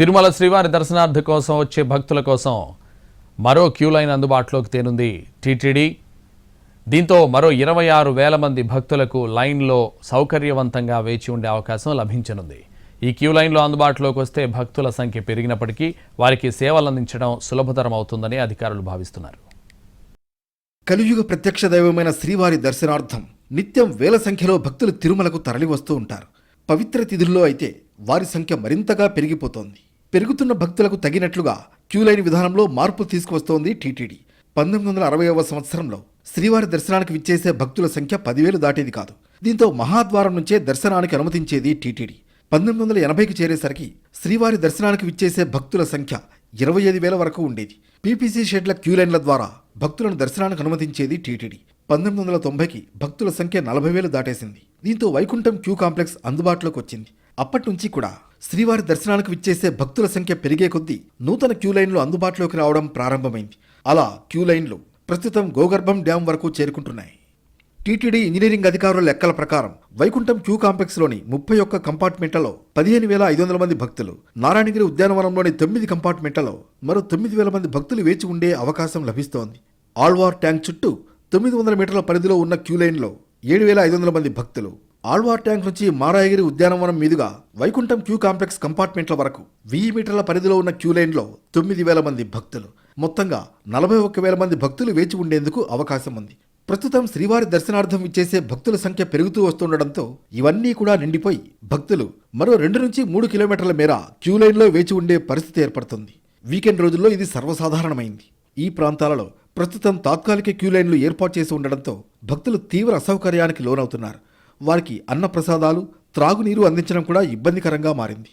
తిరుమల శ్రీవారి దర్శనార్థి కోసం వచ్చే భక్తుల కోసం మరో క్యూ లైన్ అందుబాటులోకి తేనుంది టీటీడీ. దీంతో మరో ఇరవై ఆరు వేల మంది భక్తులకు లైన్లో సౌకర్యవంతంగా వేచి ఉండే అవకాశం లభించనుంది. ఈ క్యూ లైన్లో అందుబాటులోకి వస్తే భక్తుల సంఖ్య పెరిగినప్పటికీ వారికి సేవలు అందించడం సులభతరం అవుతుందని అధికారులు భావిస్తున్నారు. కలియుగ ప్రత్యక్ష దైవమైన శ్రీవారి దర్శనార్థం నిత్యం వేల సంఖ్యలో భక్తులు తిరుమలకు తరలివస్తూ ఉంటారు. పవిత్ర తిథుల్లో అయితే వారి సంఖ్య మరింతగా పెరిగిపోతోంది. పెరుగుతున్న భక్తులకు తగినట్లుగా క్యూలైన్ విధానంలో మార్పు తీసుకువస్తోంది టీటీడీ. పంతొమ్మిది వందల అరవైవ సంవత్సరంలో శ్రీవారి దర్శనానికి విచ్చేసే భక్తుల సంఖ్య పదివేలు దాటేది కాదు. దీంతో మహాద్వారం నుంచే దర్శనానికి అనుమతించేది టీటీడీ. పంతొమ్మిది వందల ఎనభైకి చేరేసరికి శ్రీవారి దర్శనానికి విచ్చేసే భక్తుల సంఖ్య ఇరవై ఐదు వేల వరకు ఉండేది. పీపీసీ షెడ్ల క్యూ లైన్ల ద్వారా భక్తులను దర్శనానికి అనుమతించేది టీటీడీ. పంతొమ్మిది వందల తొంభైకి భక్తుల సంఖ్య నలభై వేలు దాటేసింది. దీంతో వైకుంఠం క్యూ కాంప్లెక్స్ అందుబాటులోకి వచ్చింది. అప్పటినుంచి కూడా శ్రీవారి దర్శనాలకు విచ్చేసే భక్తుల సంఖ్య పెరిగే కొద్దీ నూతన క్యూ లైన్లు అందుబాటులోకి రావడం ప్రారంభమైంది. అలా క్యూ లైన్లు ప్రస్తుతం గోగర్భం డ్యాం వరకు చేరుకుంటున్నాయి. టీటీడీ ఇంజనీరింగ్ అధికారుల లెక్కల ప్రకారం వైకుంఠం క్యూ కాంప్లెక్స్లోని ముప్పై ఒక్క కంపార్ట్మెంట్లలో పదిహేను వేల ఐదు వందల మంది భక్తులు నారాయణగిరి ఉద్యానవనంలోని తొమ్మిది కంపార్ట్మెంట్లలో మరో తొమ్మిది వేల మంది భక్తులు వేచి ఉండే అవకాశం లభిస్తోంది. ఆల్వార్ ట్యాంక్ చుట్టూ తొమ్మిది వందల మీటర్ల పరిధిలో ఉన్న క్యూ లైన్లో ఏడు వేల ఐదు వందల మంది భక్తులు ఆల్వార్ ట్యాంక్ నుంచి మారాయగిరి ఉద్యానవనం మీదుగా వైకుంఠం క్యూ కాంప్లెక్స్ కంపార్ట్మెంట్ల వరకు వెయ్యి మీటర్ల పరిధిలో ఉన్న క్యూ లైన్లో తొమ్మిది వేల మంది భక్తులు. మొత్తంగా నలభై ఒక్క వేల మంది భక్తులు వేచి ఉండేందుకు అవకాశం ఉంది. ప్రస్తుతం శ్రీవారి దర్శనార్థం ఇచ్చేసే భక్తుల సంఖ్య పెరుగుతూ వస్తుండటంతో ఇవన్నీ కూడా నిండిపోయి భక్తులు మరో రెండు నుంచి మూడు కిలోమీటర్ల మేర క్యూ లైన్లో వేచి ఉండే పరిస్థితి ఏర్పడుతుంది. వీకెండ్ రోజుల్లో ఇది సర్వసాధారణమైంది. ఈ ప్రాంతాలలో ప్రస్తుతం తాత్కాలిక క్యూ లైన్లు ఏర్పాటు చేసి ఉండడంతో భక్తులు తీవ్ర అసౌకర్యానికి లోనవుతున్నారు. వారికి అన్న ప్రసాదాలు త్రాగునీరు అందించడం కూడా ఇబ్బందికరంగా మారింది.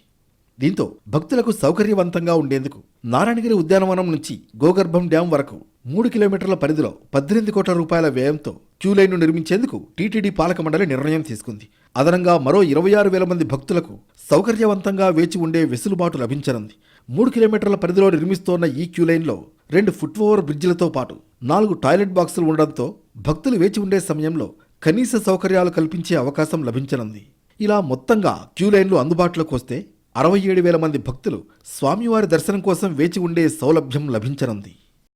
దీంతో భక్తులకు సౌకర్యవంతంగా ఉండేందుకు నారాయణగిరి ఉద్యానవనం నుంచి గోగర్భం డ్యాం వరకు మూడు కిలోమీటర్ల పరిధిలో పద్దెనిమిది కోట్ల రూపాయల వ్యయంతో క్యూ లైన్ను నిర్మించేందుకు టీటీడీ పాలక మండలి నిర్ణయం తీసుకుంది. అదనంగా మరో ఇరవై ఆరు వేల మంది భక్తులకు సౌకర్యవంతంగా వేచి ఉండే వెసులుబాటు లభించనుంది. మూడు కిలోమీటర్ల పరిధిలో నిర్మిస్తోన్న ఈ క్యూ లైన్లో రెండు ఫుట్ ఓవర్ బ్రిడ్జిలతో పాటు నాలుగు టాయిలెట్ బాక్సులు ఉండడంతో భక్తులు వేచి ఉండే సమయంలో కనీస సౌకర్యాలు కల్పించే అవకాశం లభించనుంది. ఇలా మొత్తంగా క్యూ లైన్లు అందుబాటులోకి వస్తే అరవై ఏడు వేల మంది భక్తులు స్వామివారి దర్శనం కోసం వేచి ఉండే సౌలభ్యం లభించనుంది.